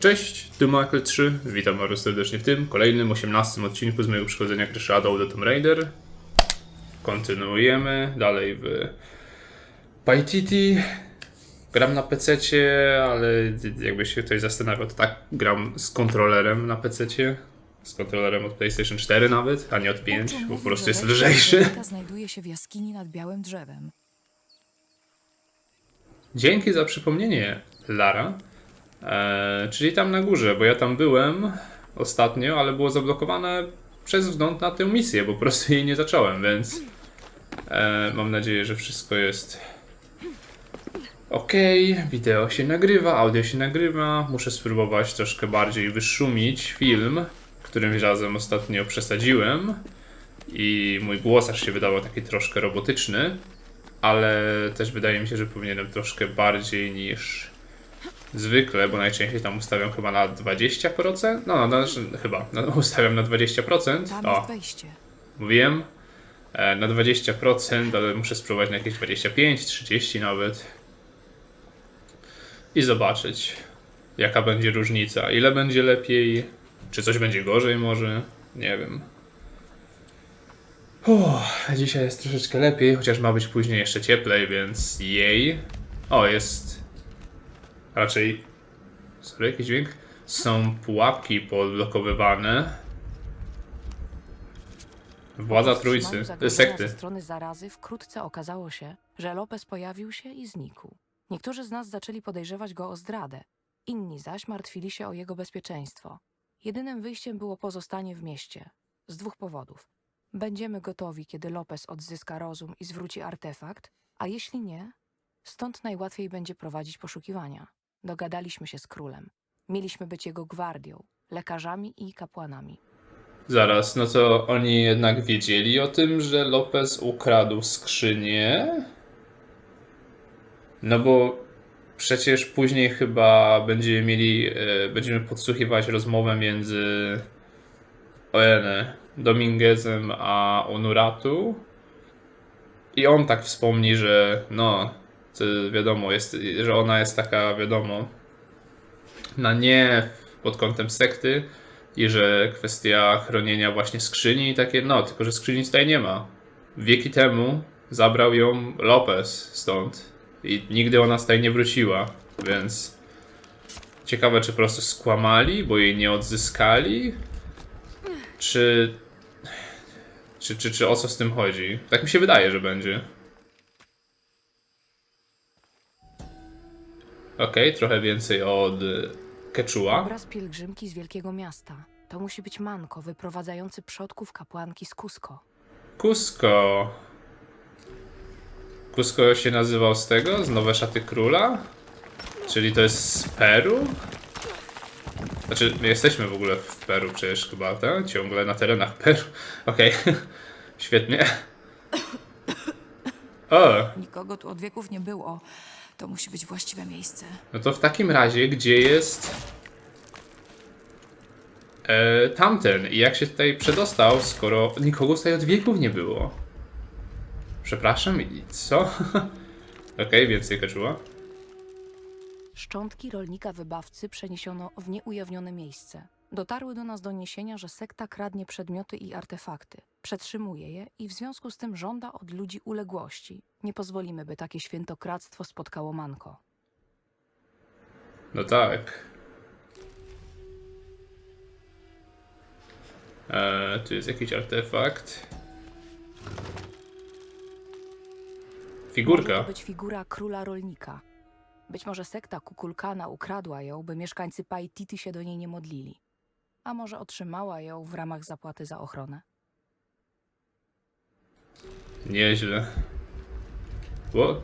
Cześć, tu Michael 3, witam bardzo serdecznie w tym kolejnym 18 odcinku z mojego przychodzenia gry Shadow the Tomb Raider. Kontynuujemy dalej w Paititi. Gram na PC, ale jakby się ktoś zastanawiał, to tak gram z kontrolerem na PC. Z kontrolerem od PlayStation 4 nawet, a nie od 5, Uczeń bo po prostu jest lżejszy. znajduje się w jaskini nad białym drzewem. Dzięki za przypomnienie, Lara. E, czyli tam na górze, bo ja tam byłem ostatnio, ale było zablokowane przez wzgląd na tę misję, po prostu jej nie zacząłem, więc e, mam nadzieję, że wszystko jest ok. Wideo się nagrywa, audio się nagrywa. Muszę spróbować troszkę bardziej wyszumić film, którym razem ostatnio przesadziłem i mój głos aż się wydawał taki troszkę robotyczny ale też wydaje mi się, że powinienem troszkę bardziej niż zwykle, bo najczęściej tam ustawiam chyba na 20%. No, no, znaczy, chyba, no, ustawiam na 20%. Tam O, jest wejście. mówiłem. E, na 20%, ale muszę spróbować na jakieś 25, 30 nawet. I zobaczyć, jaka będzie różnica. Ile będzie lepiej, czy coś będzie gorzej może, nie wiem. Uff, dzisiaj jest troszeczkę lepiej, chociaż ma być później jeszcze cieplej, więc jej. O, jest. Raczej. Sorry, jakiś dźwięk? Są pułapki podblokowywane. Władza Trójcy, e, sekty. ze strony zarazy wkrótce okazało się, że Lopez pojawił się i znikł. Niektórzy z nas zaczęli podejrzewać go o zdradę, inni zaś martwili się o jego bezpieczeństwo. Jedynym wyjściem było pozostanie w mieście. Z dwóch powodów. Będziemy gotowi, kiedy Lopez odzyska rozum i zwróci artefakt, a jeśli nie, stąd najłatwiej będzie prowadzić poszukiwania. Dogadaliśmy się z królem. Mieliśmy być jego gwardią, lekarzami i kapłanami. Zaraz, no to oni jednak wiedzieli o tym, że Lopez ukradł skrzynię? No bo przecież później chyba będziemy mieli, e, będziemy podsłuchiwać rozmowę między Oene, Dominguezem a Onuratu i on tak wspomni, że no, wiadomo, jest, że ona jest taka, wiadomo, na nie pod kątem sekty i że kwestia chronienia właśnie skrzyni i takie, no, tylko że skrzyni tutaj nie ma. Wieki temu zabrał ją Lopez stąd i nigdy ona tutaj nie wróciła, więc ciekawe, czy po prostu skłamali, bo jej nie odzyskali, czy, czy, czy, czy o co z tym chodzi? Tak mi się wydaje, że będzie. Okej, trochę więcej od y, Quechua. Obraz pielgrzymki z wielkiego miasta. To musi być manko wyprowadzający przodków kapłanki z Cusco. Cusco. Cusco się nazywał z tego? Z Nowe Szaty Króla? Czyli to jest z Peru? Znaczy, my jesteśmy w ogóle w Peru przecież chyba, tak? Ciągle na terenach Peru. Okej, świetnie. O, Nikogo tu od wieków nie było. To musi być właściwe miejsce. no to w takim razie, gdzie jest e, tamten? I jak się tutaj przedostał, skoro nikogo tutaj od wieków nie było? Przepraszam, i co? Okej, więcej kaczuła. Szczątki rolnika wybawcy przeniesiono w nieujawnione miejsce. Dotarły do nas doniesienia, że sekta kradnie przedmioty i artefakty, przetrzymuje je i w związku z tym żąda od ludzi uległości. Nie pozwolimy, by takie świętokradztwo spotkało Manko. No tak. E, tu jest jakiś artefakt. Może Figurka. to być figura króla rolnika. Być może sekta Kukulkana ukradła ją, by mieszkańcy Paititi się do niej nie modlili. A może otrzymała ją w ramach zapłaty za ochronę. Nieźle. What?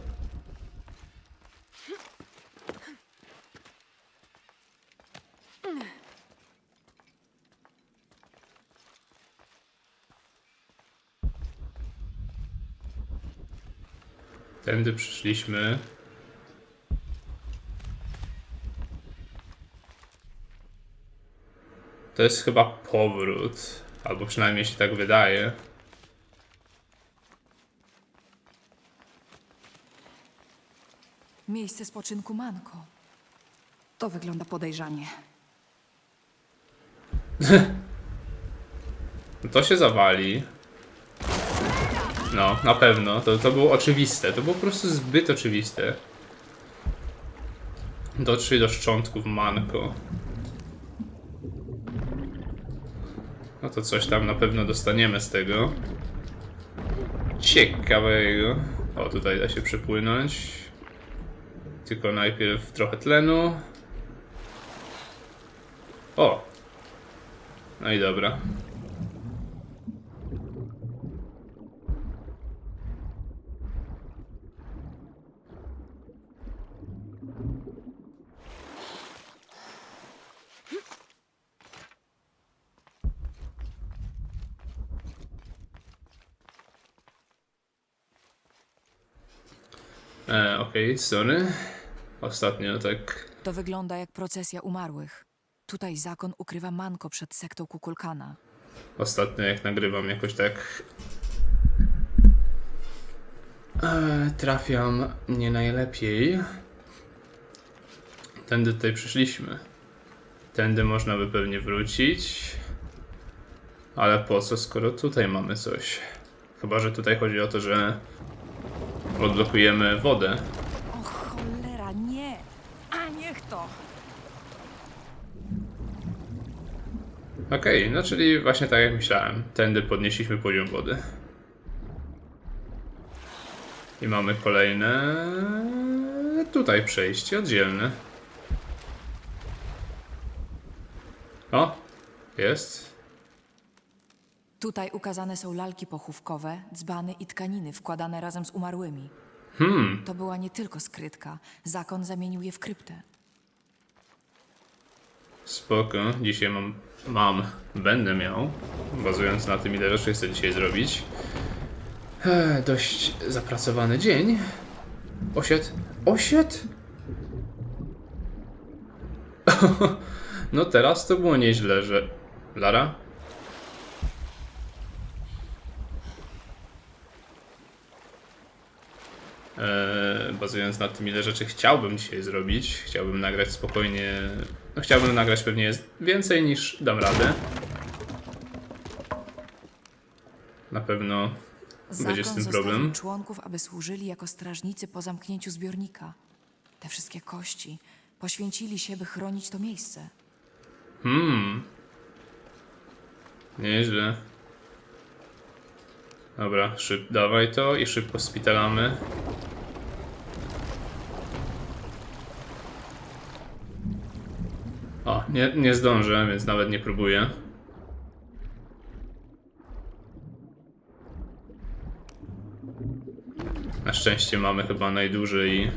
Tędy przyszliśmy. To jest chyba powrót. Albo przynajmniej się tak wydaje. Miejsce spoczynku Manko. To wygląda podejrzanie. to się zawali. No, na pewno. To, to było oczywiste. To było po prostu zbyt oczywiste. Dotrzyj do szczątków manko. No to coś tam na pewno dostaniemy z tego. Ciekawego. O, tutaj da się przepłynąć. Tylko najpierw trochę tlenu. O! No i dobra. E, Okej, sorry. Ostatnio tak To wygląda jak procesja umarłych. Tutaj zakon ukrywa manko przed sektą Kukulkana. Ostatnio jak nagrywam jakoś tak e, trafiam nie najlepiej. Tędy tutaj przyszliśmy. Tędy można by pewnie wrócić. Ale po co, skoro tutaj mamy coś? Chyba, że tutaj chodzi o to, że odblokujemy wodę. O cholera, nie! A niech to! Okej, no czyli właśnie tak jak myślałem. Tędy podnieśliśmy poziom wody. I mamy kolejne. Tutaj przejście oddzielne. O! Jest. Tutaj ukazane są lalki pochówkowe, dzbany i tkaniny wkładane razem z umarłymi. Hmm, To była nie tylko skrytka. Zakon zamienił je w kryptę. Spoko. Dzisiaj mam. Mam. Będę miał. Bazując na tym, ile rzeczy chcę dzisiaj zrobić. Ech, dość zapracowany dzień. Osied. Osied? no teraz to było nieźle, że. Lara? Eee, bazując na tym, ile rzeczy chciałbym dzisiaj zrobić, chciałbym nagrać spokojnie. No, chciałbym nagrać pewnie więcej niż dam radę. Na pewno będzie z tym problem. członków, aby służyli jako strażnicy po zamknięciu zbiornika. Te wszystkie kości poświęcili się, by chronić to miejsce. Hmm. Nieźle. Dobra, szyb, dawaj to i szybko spitalamy. O, nie, nie zdążę, więc nawet nie próbuję. Na szczęście mamy chyba najdłużej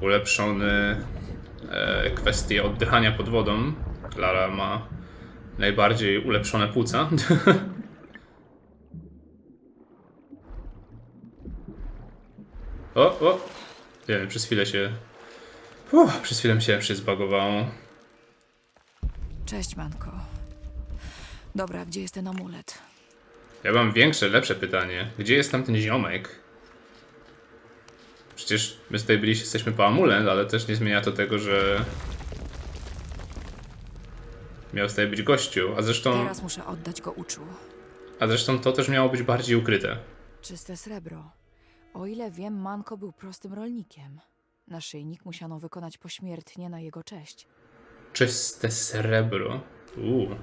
ulepszony e, kwestię oddychania pod wodą. Klara ma najbardziej ulepszone płuca. o, o! Wiem, przez chwilę się... Uff, przez chwilę mi się się zbagowało. Cześć, Manko. Dobra, gdzie jest ten amulet? Ja mam większe, lepsze pytanie. Gdzie jest tam ten ziomek? Przecież my tutaj byliśmy, jesteśmy po amulet, ale też nie zmienia to tego, że... Miał tutaj być gościu, a zresztą... Teraz muszę oddać go uczu. A zresztą to też miało być bardziej ukryte. Czyste srebro. O ile wiem, Manko był prostym rolnikiem. Naszyjnik musiano wykonać pośmiertnie na jego cześć. Czyste srebro. Uuu.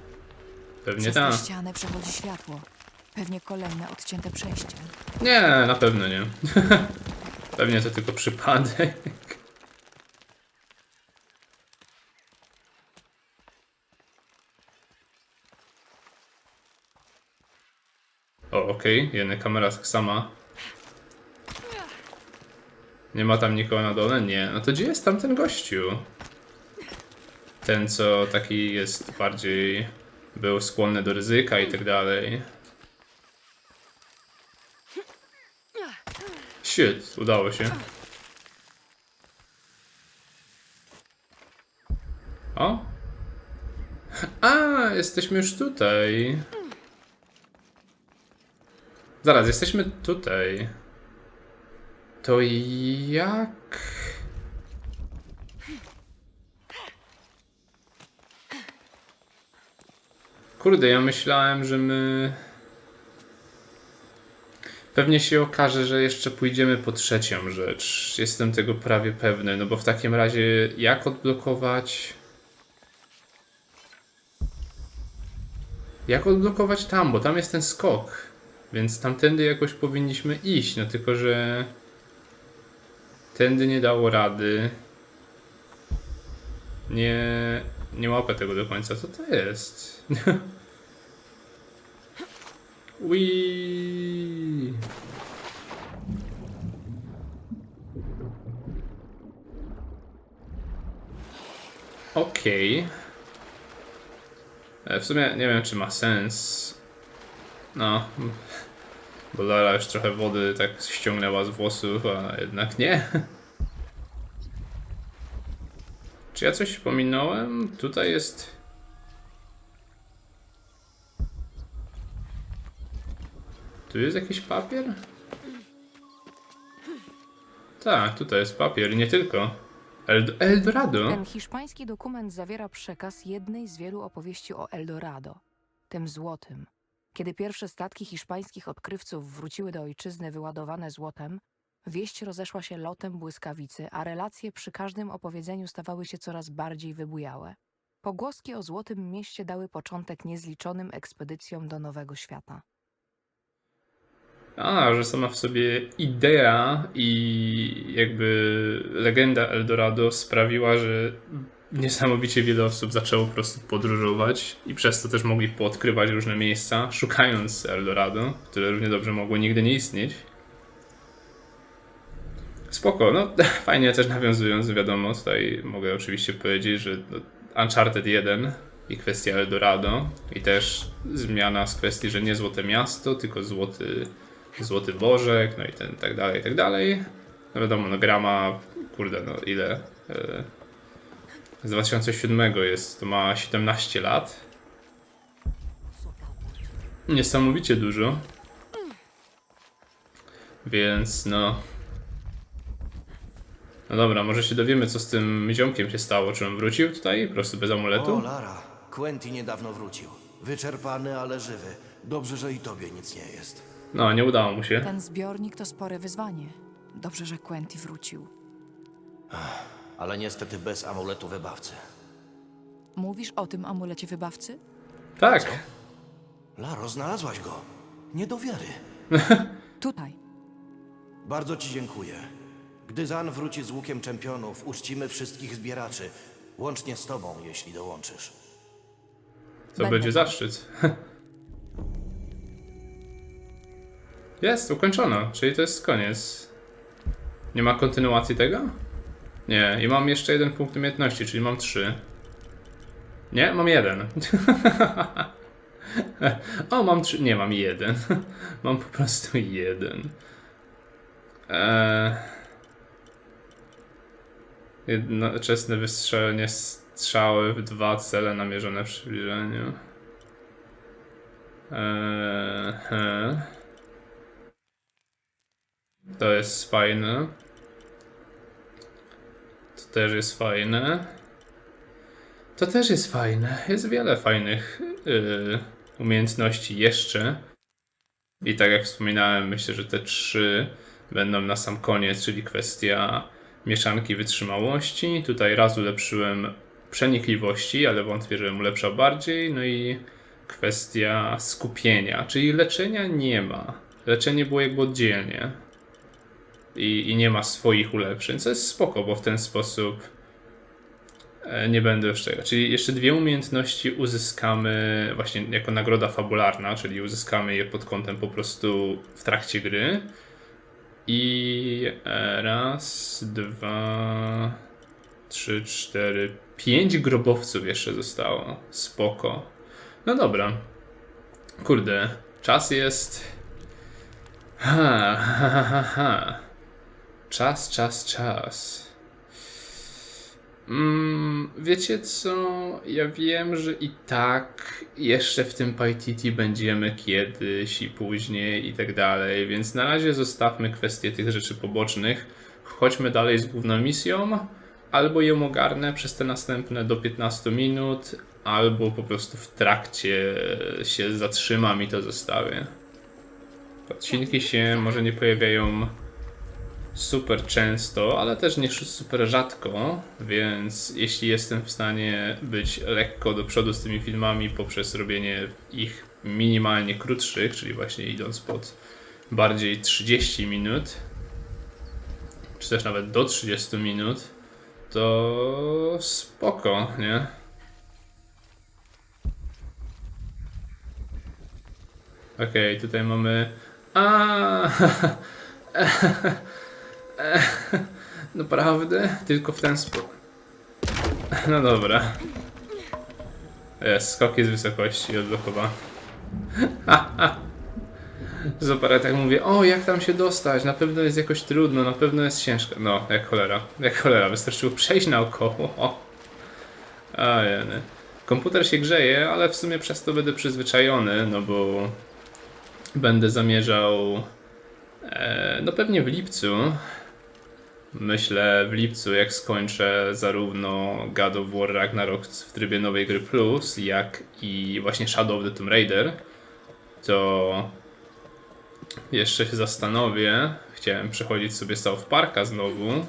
Pewnie Przez tak. tę ścianę przechodzi światło. Pewnie kolejne odcięte przejście. Nie, na pewno nie. Pewnie to tylko przypadek. O, okej, jedna kamera tak sama. Nie ma tam nikogo na dole? Nie. No to gdzie jest tam ten gościu? Ten, co taki jest bardziej... Był skłonny do ryzyka i tak dalej. Shit, udało się. O! A, jesteśmy już tutaj. Zaraz, jesteśmy tutaj. To jak? Kurde, ja myślałem, że my. Pewnie się okaże, że jeszcze pójdziemy po trzecią rzecz. Jestem tego prawie pewny, no bo w takim razie jak odblokować. Jak odblokować tam, bo tam jest ten skok. Więc tamtędy jakoś powinniśmy iść, no tylko że. Tędy nie dało rady. Nie. Nie łapę tego do końca. Co to jest? Ui. Okej. E, W sumie nie wiem, czy ma sens. No. Bo Lara już trochę wody tak ściągnęła z włosów, a jednak nie. Czy ja coś pominąłem? Tutaj jest. Tu jest jakiś papier? Tak, tutaj jest papier nie tylko. Eld Eldorado? Ten hiszpański dokument zawiera przekaz jednej z wielu opowieści o Eldorado, tym złotym. Kiedy pierwsze statki hiszpańskich odkrywców wróciły do ojczyzny wyładowane złotem, wieść rozeszła się lotem błyskawicy, a relacje przy każdym opowiedzeniu stawały się coraz bardziej wybujałe. Pogłoski o złotym mieście dały początek niezliczonym ekspedycjom do Nowego Świata. A, że sama w sobie idea i jakby legenda Eldorado sprawiła, że niesamowicie wiele osób zaczęło po prostu podróżować i przez to też mogli poodkrywać różne miejsca, szukając Eldorado, które równie dobrze mogło nigdy nie istnieć. Spoko, no fajnie też nawiązując, wiadomo, tutaj mogę oczywiście powiedzieć, że no, Uncharted 1 i kwestia Eldorado i też zmiana z kwestii, że nie złote miasto, tylko złoty Złoty Bożek, no i ten tak dalej, i tak dalej. No wiadomo, no gra ma, kurde, no ile? e, Z 2007 jest, to ma 17 lat. Niesamowicie dużo. Więc no... No dobra, może się dowiemy, co z tym ziomkiem się stało. Czy on wrócił tutaj, po prostu bez O, amuletu? Lara, Quentin niedawno wrócił. Wyczerpany, ale żywy. Dobrze, że i tobie nic nie jest. No, nie udało mu się. Ten zbiornik to spore wyzwanie. Dobrze, że Quentin wrócił. Ale niestety bez amuletu wybawcy. Mówisz o tym amulecie wybawcy? Tak, Laro, znalazłaś go. Nie do wiary. Tutaj. Bardzo ci dziękuję. Gdy Zan wróci z łukiem czempionów, uczcimy wszystkich zbieraczy. Łącznie z tobą, jeśli dołączysz. To Będę. będzie zaszczyt. Jest, ukończono, czyli to jest koniec. Nie ma kontynuacji tego? Nie, i mam jeszcze jeden punkt umiejętności, czyli mam trzy. Nie, mam jeden. o, mam trzy. Nie, mam jeden. mam po prostu jeden. Eee... Jednoczesne wystrzelenie strzały w dwa cele namierzone w przybliżeniu. Eee, he. to jest fajne. To też jest fajne. To też jest fajne. Jest wiele fajnych yy, umiejętności jeszcze. I tak jak wspominałem, myślę, że te trzy będą na sam koniec, czyli kwestia mieszanki wytrzymałości. Tutaj raz ulepszyłem przenikliwości, ale wątpię, żebym ulepszał bardziej. No i kwestia skupienia, czyli leczenia nie ma. Leczenie było jakby oddzielnie. I, I nie ma swoich ulepszeń, co jest spoko, bo w ten sposób e, nie będę już czego. Czyli jeszcze dwie umiejętności uzyskamy właśnie jako nagroda fabularna, czyli uzyskamy je pod kątem po prostu w trakcie gry. I e, raz, dwa, trzy, cztery, pięć grobowców jeszcze zostało. Spoko. No dobra. Kurde, czas jest. Ha, ha, ha, ha, ha. Czas, czas, czas. Mm, wiecie co? Ja wiem, że i tak jeszcze w tym PyTT będziemy kiedyś i później i tak dalej, więc na razie zostawmy kwestię tych rzeczy pobocznych. Chodźmy dalej z główną misją, albo ją ogarnę przez te następne do 15 minut, albo po prostu w trakcie się zatrzymam i to zostawię. Odcinki się może nie pojawiają super często, ale też nie super rzadko, więc jeśli jestem w stanie być lekko do przodu z tymi filmami poprzez robienie ich minimalnie krótszych, czyli właśnie idąc pod bardziej 30 minut, czy też nawet do 30 minut, to spoko, nie? Okej, tutaj mamy. A, Naprawdę? Tylko w ten sposób. No dobra. Jest, skoki z wysokości odblokowa. Super, ja tak mówię, o jak tam się dostać, na pewno jest jakoś trudno, na pewno jest ciężko. No, jak cholera, jak cholera, wystarczyło przejść naokoło. O. A jeny. Komputer się grzeje, ale w sumie przez to będę przyzwyczajony, no bo będę zamierzał, e, no pewnie w lipcu, myślę w lipcu, jak skończę zarówno God of War Ragnarok w trybie nowej gry Plus, jak i właśnie Shadow of the Tomb Raider, to jeszcze się zastanowię. Chciałem przechodzić sobie South Parka znowu,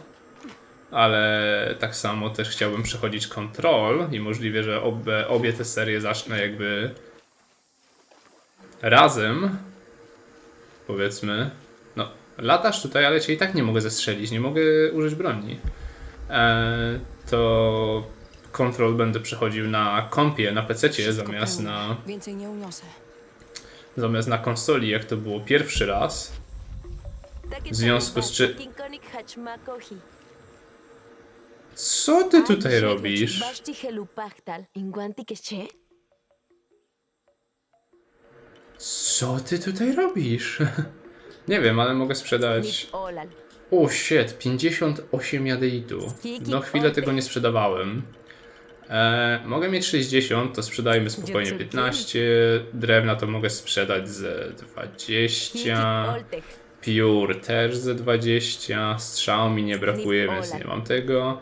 ale tak samo też chciałbym przechodzić Control i możliwe, że obie, obie te serie zacznę jakby razem, powiedzmy. Latasz tutaj, ale cię i tak nie mogę zestrzelić, nie mogę użyć broni. E, to Control będę przechodził na kompie, na PC zamiast pełne. na, Więcej nie uniosę. zamiast na konsoli, jak to było pierwszy raz. W związku z czy- Co ty tutaj robisz? Co ty tutaj robisz? Nie wiem, ale mogę sprzedać. O shit, 58 jadeitu. No chwilę tego nie sprzedawałem. E, mogę mieć 60, to sprzedajmy spokojnie 15. Drewna to mogę sprzedać ze 20. Pure też ze 20. Strzał mi nie brakuje, więc nie mam tego.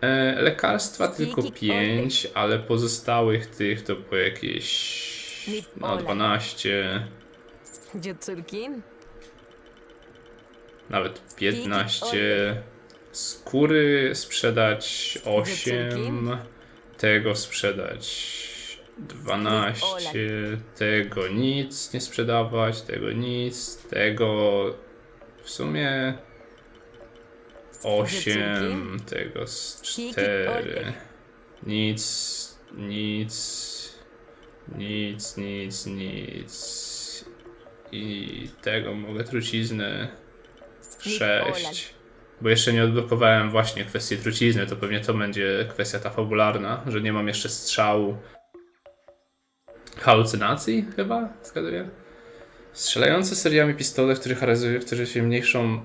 E, lekarstwa tylko 5, ale pozostałych tych to po jakieś. No 12. Nawet 15. Skóry sprzedać 8. Tego sprzedać 12. Tego nic nie sprzedawać. Tego nic. Tego w sumie 8. Tego z 4. Nic. Nic. Nic, nic, nic. I tego mogę trucizny 6. Bo jeszcze nie odblokowałem właśnie kwestię trucizny, to pewnie to będzie kwestia ta fabularna, że nie mam jeszcze strzału halucynacji chyba, zgaduję. Strzelające seriami pistolet, który charakteryzuje się mniejszą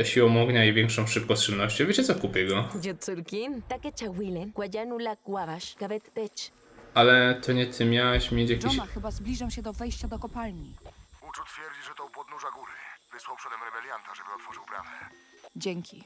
e, siłą ognia i większą szybkostrzelnością. Wiecie co, kupię go. Ale to nie ty miałeś mieć jakiś... Chyba zbliżam się do wejścia do kopalni. Uczu twierdzi, że to u podnóża góry. Wysłał przodem rebelianta, żeby otworzył bramę. Dzięki.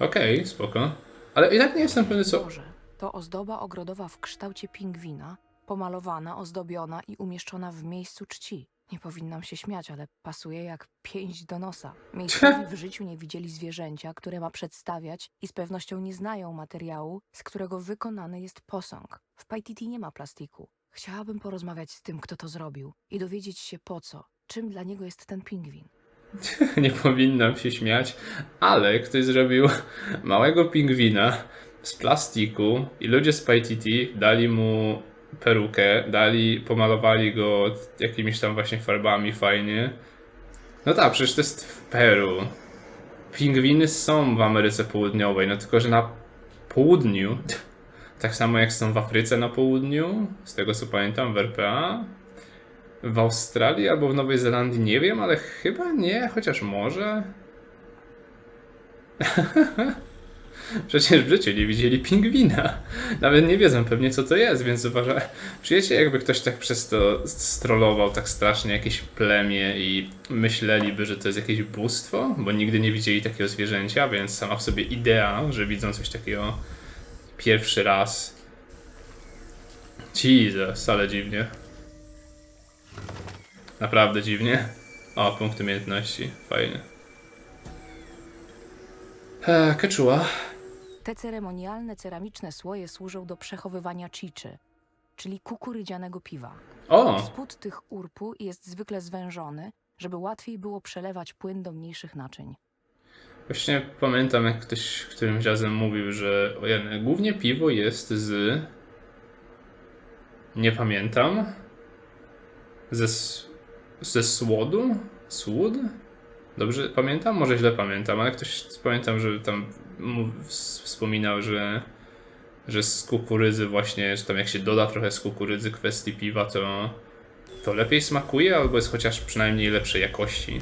Okej, spoko. Ale i tak nie jestem pewny co... Boże, to ozdoba ogrodowa w kształcie pingwina, pomalowana, ozdobiona i umieszczona w miejscu czci. Nie powinnam się śmiać, ale pasuje jak pięść do nosa. Miejscowi w życiu nie widzieli zwierzęcia, które ma przedstawiać i z pewnością nie znają materiału, z którego wykonany jest posąg. W Paititi nie ma plastiku. Chciałabym porozmawiać z tym, kto to zrobił i dowiedzieć się po co, czym dla niego jest ten pingwin. nie powinnam się śmiać, ale ktoś zrobił małego pingwina z plastiku i ludzie z PyTT dali mu perukę, dali, pomalowali go jakimiś tam właśnie farbami fajnie. No tak, przecież to jest w Peru. Pingwiny są w Ameryce Południowej, no tylko, że na południu, tak samo jak są w Afryce na południu, z tego co pamiętam w RPA, w Australii albo w Nowej Zelandii nie wiem, ale chyba nie, chociaż może. Przecież w życiu nie widzieli pingwina. Nawet nie wiedzą pewnie co to jest, więc uważam. Czujecie jakby ktoś tak przez to strollował tak strasznie jakieś plemię i myśleliby, że to jest jakieś bóstwo, bo nigdy nie widzieli takiego zwierzęcia, więc sama w sobie idea, że widzą coś takiego pierwszy raz Jesus, ale dziwnie. Naprawdę dziwnie. O, punkt umiejętności. Fajnie. Keczuła. Te ceremonialne ceramiczne słoje służą do przechowywania chiczy, czyli kukurydzianego piwa. O! Spód tych urpu jest zwykle zwężony, żeby łatwiej było przelewać płyn do mniejszych naczyń. Właśnie pamiętam, jak ktoś którymś razem mówił, że ojej, głównie piwo jest z. Nie pamiętam. Ze, s- ze słodu? Słód? Dobrze pamiętam? Może źle pamiętam, ale ktoś pamiętam, że tam wspominał, że, że z kukurydzy właśnie, że tam jak się doda trochę z kukurydzy kwestii piwa, to, to lepiej smakuje, albo jest chociaż przynajmniej lepszej jakości.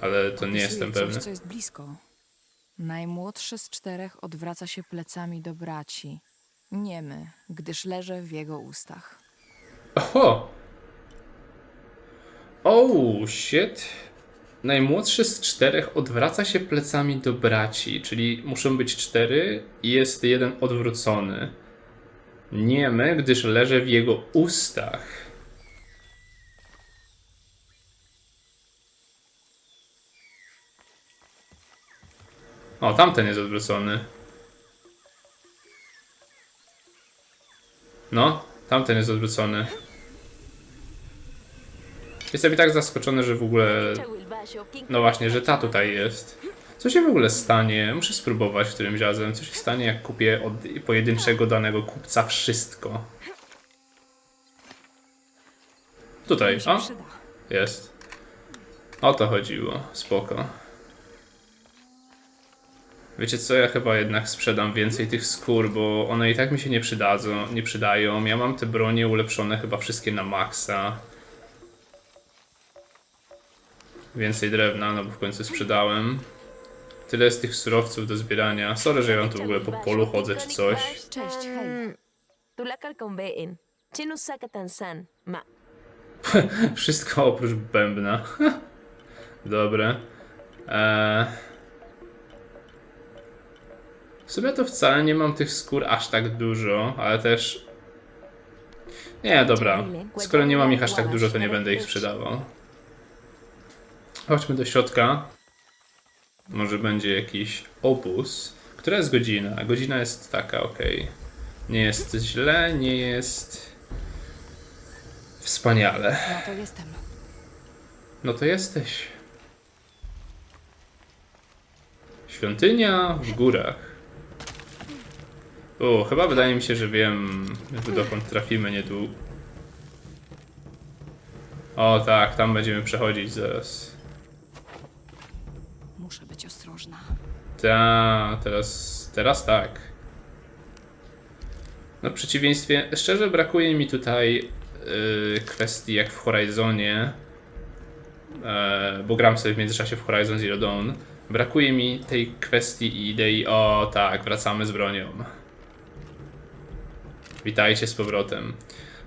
Ale to nie jestem coś, pewny. co jest blisko. Najmłodszy z czterech odwraca się plecami do braci. Niemy, gdyż leży w jego ustach. Oho! Oh, shit. Najmłodszy z czterech odwraca się plecami do braci, czyli muszą być cztery i jest jeden odwrócony. Niemy, gdyż leży w jego ustach. O, tamten jest odwrócony. No, tamten jest odwrócony. Jestem i tak zaskoczony, że w ogóle. No właśnie, że ta tutaj jest. Co się w ogóle stanie? Muszę spróbować którymś razem. Co się stanie, jak kupię od pojedynczego danego kupca wszystko? Tutaj, o, jest. O to chodziło, spoko. Wiecie co, ja chyba jednak sprzedam więcej tych skór, bo one i tak mi się nie przydadzą, nie przydają. Ja mam te bronie ulepszone chyba wszystkie na maksa. Więcej drewna, no bo w końcu sprzedałem. Tyle jest tych surowców do zbierania. Sorry, że ja wam tu w ogóle po polu chodzę czy coś. Cześć, hej. San. Ma. Wszystko oprócz bębna. Dobre. Eee... W sumie to wcale nie mam tych skór aż tak dużo, ale też. Nie, dobra. Skoro nie mam ich aż tak dużo, to nie będę ich sprzedawał. Chodźmy do środka. Może będzie jakiś obóz. Która jest godzina? Godzina jest taka, ok. Nie jest źle, nie jest. Wspaniale. No to jestem. No to jesteś. Świątynia w górach. O, chyba wydaje mi się, że wiem, dokąd trafimy niedługo. O tak, tam będziemy przechodzić zaraz. Ta, teraz, teraz tak. No w przeciwieństwie, szczerze brakuje mi tutaj yy, kwestii jak w Horizonie, e, bo gram sobie w międzyczasie w Horizon Zero Dawn. Brakuje mi tej kwestii i idei, o tak, wracamy z bronią. Witajcie z powrotem.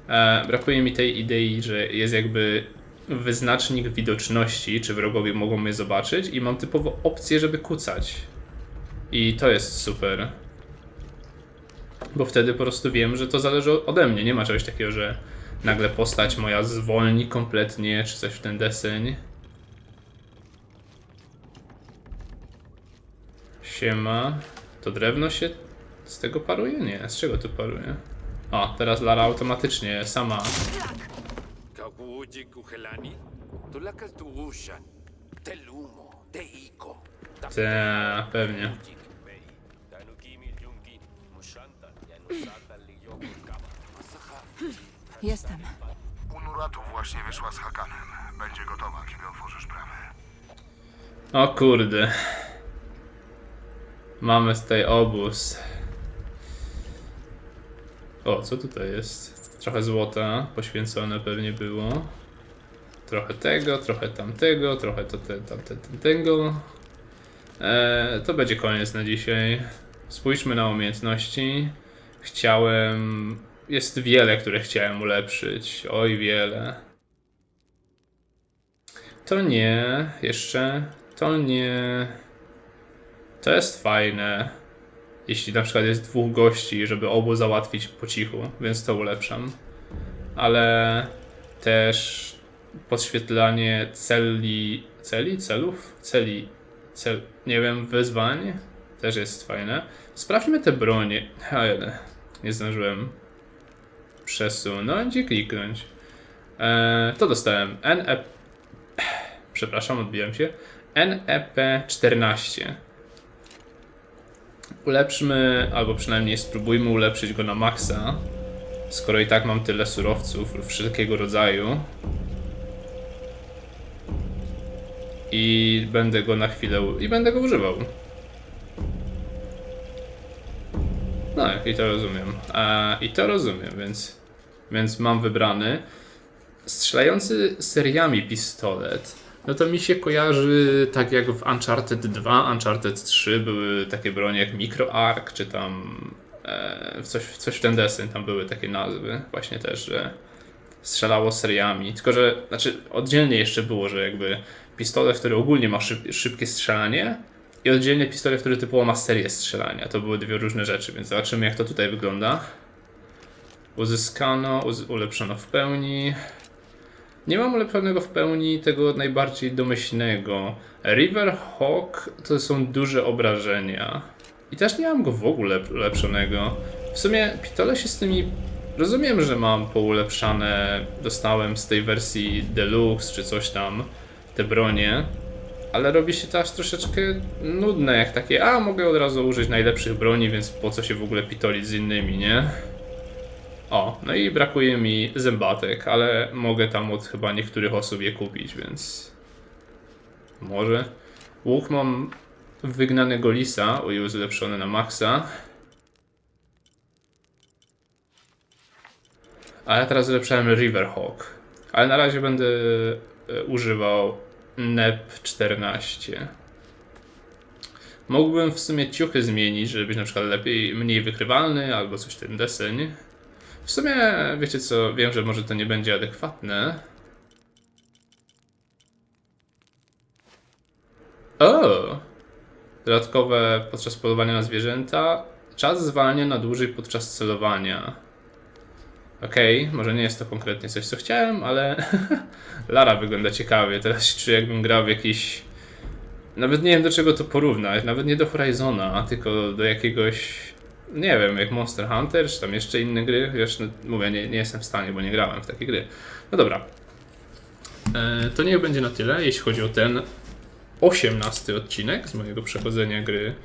E, brakuje mi tej idei, że jest jakby wyznacznik widoczności, czy wrogowie mogą mnie zobaczyć i mam typowo opcję, żeby kucać. I to jest super. Bo wtedy po prostu wiem, że to zależy ode mnie. Nie ma czegoś takiego, że nagle postać moja zwolni kompletnie, czy coś w ten deseń. Siema. To drewno się z tego paruje? Nie, z czego to paruje? O, teraz Lara automatycznie sama. Te, pewnie. Jestem. Unuratu właśnie wyszła z Hakanem. Będzie gotowa, kiedy otworzysz bramę. O kurde. Mamy tutaj obóz. O, co tutaj jest? Trochę złota poświęcone pewnie było. Trochę tego, trochę tamtego, trochę to te, tamte, tamtego. Eee, to będzie koniec na dzisiaj. Spójrzmy na umiejętności. Chciałem. Jest wiele, które chciałem ulepszyć. Oj, wiele. To nie, jeszcze. To nie. To jest fajne. jeśli na przykład jest dwóch gości, żeby obu załatwić po cichu, więc to ulepszam. Ale też podświetlanie celi, celi, celów, celi, cel, nie wiem, wyzwań też jest fajne. Sprawdźmy te bronie. Ale nie zdążyłem przesunąć i kliknąć. Eee, to dostałem. NE... Przepraszam, odbiłem się. NEP14. Ulepszmy, albo przynajmniej spróbujmy ulepszyć go na maksa. Skoro i tak mam tyle surowców wszelkiego rodzaju. I będę go na chwilę. i będę go używał. No, i to rozumiem. E, I to rozumiem, więc, więc mam wybrany strzelający seriami pistolet. No to mi się kojarzy tak jak w Uncharted 2, Uncharted 3 były takie bronie jak Micro Arc, czy tam e, coś, coś w ten deseń, tam były takie nazwy właśnie też, że strzelało seriami. Tylko, że znaczy oddzielnie jeszcze było, że jakby pistolet, który ogólnie ma szyb, szybkie strzelanie i oddzielnie pistolet, który typowo ma serię strzelania. To były dwie różne rzeczy, więc zobaczymy jak to tutaj wygląda. Uzyskano, uz, ulepszono w pełni. Nie mam ulepszonego w pełni tego najbardziej domyślnego. River Hawk to są duże obrażenia. I też nie mam go w ogóle ulepszonego. W sumie pitole się z tymi. Rozumiem, że mam poulepszane. Dostałem z tej wersji Deluxe czy coś tam te bronie. Ale robi się to aż troszeczkę nudne, jak takie, a mogę od razu użyć najlepszych broni, więc po co się w ogóle pitolić z innymi, nie? O, no i brakuje mi zębatek, ale mogę tam od chyba niektórych osób je kupić, więc może. Łuk mam wygnanego lisa, o jest ulepszony na maksa. A ja teraz ulepszałem Riverhawk, ale na razie będę e, używał NEP 14. Mógłbym w sumie ciuchy zmienić, żeby być na przykład lepiej, mniej wykrywalny albo coś ten deseń. W sumie, wiecie co, wiem, że może to nie będzie adekwatne. O! Dodatkowe podczas polowania na zwierzęta. Czas zwalnia na dłużej podczas celowania. Okej, może nie jest to konkretnie coś, co chciałem, ale Lara wygląda ciekawie. Teraz się czuję, jakbym grał w jakiś. Nawet nie wiem do czego to porównać. Nawet nie do Horizona, tylko do jakiegoś nie wiem, jak Monster Hunter, czy tam jeszcze inne gry, wiesz, no, mówię, nie, nie jestem w stanie, bo nie grałem w takie gry. No dobra. E, to niech będzie na tyle, jeśli chodzi o ten 18 odcinek z mojego przechodzenia gry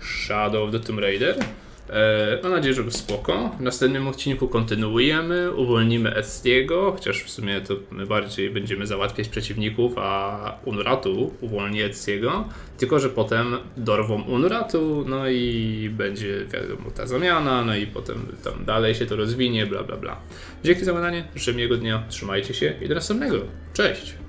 Shadow of the Tomb Raider. E, mam nadzieję, że był spoko. W następnym odcinku kontynuujemy, uwolnimy Estiego, chociaż w sumie to my bardziej będziemy załatwiać przeciwników, a Unratu uwolni Estiego. Tylko, że potem dorwą Unratu, no i będzie wiadomo ta zamiana, no i potem tam dalej się to rozwinie, bla bla bla. Dzięki za oglądanie, życzę miłego dnia, trzymajcie się i do następnego. Cześć!